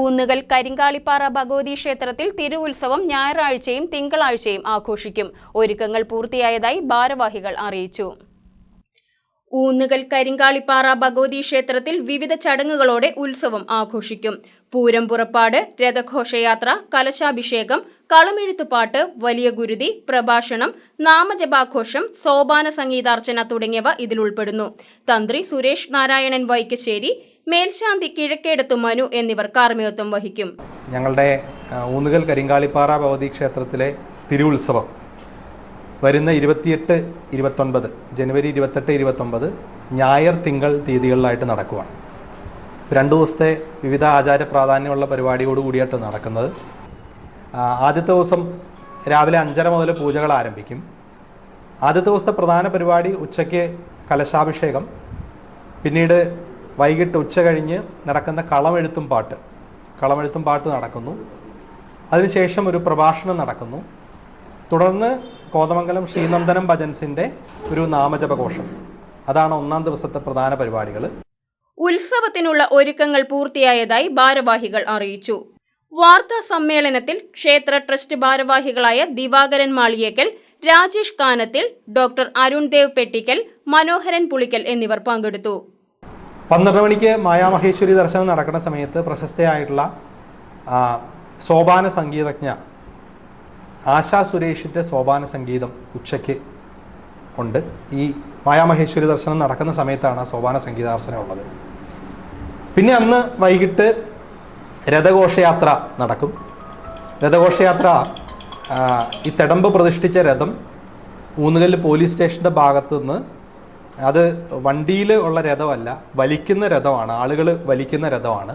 ഊന്നുകൽ കരിങ്കാളിപ്പാറ ഭഗവതി ക്ഷേത്രത്തിൽ തിരുവുത്സവം ഞായറാഴ്ചയും തിങ്കളാഴ്ചയും ആഘോഷിക്കും. ഒരുക്കങ്ങൾ പൂർത്തിയായതായി ഭാരവാഹികൾ അറിയിച്ചു. ഊന്നുകൽ കരിങ്കാളിപ്പാറ ഭഗവതി ക്ഷേത്രത്തിൽ വിവിധ ചടങ്ങുകളോടെ ഉത്സവം ആഘോഷിക്കും. പൂരം പുറപ്പാട് രഥഘോഷയാത്ര കലശാഭിഷേകം കളമെഴുത്തുപാട്ട് വലിയ ഗുരുതി പ്രഭാഷണം നാമജപാഘോഷം സോപാന സംഗീതാർച്ചന തുടങ്ങിയവ ഇതിൽ ഉൾപ്പെടുന്നു. തന്ത്രി സുരേഷ് നാരായണൻ വൈക്കശ്ശേരി മേൽശാന്തി കിഴക്കേടത്തു മനു എന്നിവർ കാർമ്മികത്വം വഹിക്കും. ഞങ്ങളുടെ ഊന്നുകൽ കരിങ്കാളിപ്പാറ ഭഗവതി ക്ഷേത്രത്തിലെ തിരുവുത്സവം വരുന്ന ഇരുപത്തിയെട്ട് ഇരുപത്തൊൻപത് ജനുവരി ഇരുപത്തെട്ട് ഇരുപത്തൊൻപത് ഞായർ തിങ്കൾ തീയതികളിലായിട്ട് നടക്കുവാണ്. രണ്ട് ദിവസത്തെ വിവിധ ആചാര പ്രാധാന്യമുള്ള പരിപാടിയോട് കൂടിയായിട്ട് നടക്കുന്നത്. ആദ്യത്തെ ദിവസം രാവിലെ അഞ്ചര മുതൽ പൂജകൾ ആരംഭിക്കും. ആദ്യത്തെ ദിവസത്തെ പ്രധാന പരിപാടി ഉച്ചയ്ക്ക് കലശാഭിഷേകം. പിന്നീട് വൈകിട്ട് ഉച്ച കഴിഞ്ഞ് നടക്കുന്ന കളമെഴുത്തും പാട്ട്. കളമെഴുത്തും പാട്ട് നടക്കുന്നു. അതിനുശേഷം ഒരു പ്രഭാഷണം നടക്കുന്നു. തുടർന്ന് കോതമംഗലം ശ്രീനന്ദനം ഭജൻസിന്റെ ഒരു നാമജപഘോഷം. അതാണ് ഒന്നാം ദിവസത്തെ പ്രധാന പരിപാടികൾ ഉത്സവത്തിനുള്ള ഒരുക്കങ്ങൾ പൂർത്തിയായതായി ഭാരവാഹികൾ അറിയിച്ചു. വാർത്താ സമ്മേളനത്തിൽ ക്ഷേത്ര ട്രസ്റ്റ് ഭാരവാഹികളായ ദിവാകരൻ മാളിയേക്കൽ രാജേഷ് കാനത്തിൽ ഡോക്ടർ അരുൺ ദേവ് പെട്ടിക്കൽ മനോഹരൻ പുളിക്കൽ എന്നിവർ പങ്കെടുത്തു. പന്ത്രണ്ട് മണിക്ക് മായാമഹേശ്വരി ദർശനം നടക്കുന്ന സമയത്ത് പ്രശസ്തയായിട്ടുള്ള സോപാന സംഗീതജ്ഞ ആശാ സുരേഷിന്റെ സോപാന സംഗീതം ഉച്ചയ്ക്ക് ഉണ്ട്. ഈ മായാമഹേശ്വരി ദർശനം നടക്കുന്ന സമയത്താണ് സോപാന സംഗീതാർച്ചന ഉള്ളത്. പിന്നെ അന്ന് വൈകിട്ട് രഥഘോഷയാത്ര നടക്കും. രഥഘോഷയാത്ര ഈ തെടമ്പ് പ്രതിഷ്ഠിച്ച രഥം ഊന്നുകല്ല് പോലീസ് സ്റ്റേഷന്റെ ഭാഗത്തു നിന്ന് അത് വണ്ടിയിൽ ഉള്ള രഥമല്ല വലിക്കുന്ന രഥമാണ് ആളുകൾ വലിക്കുന്ന രഥമാണ്.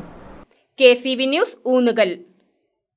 K C V news Oonnukal.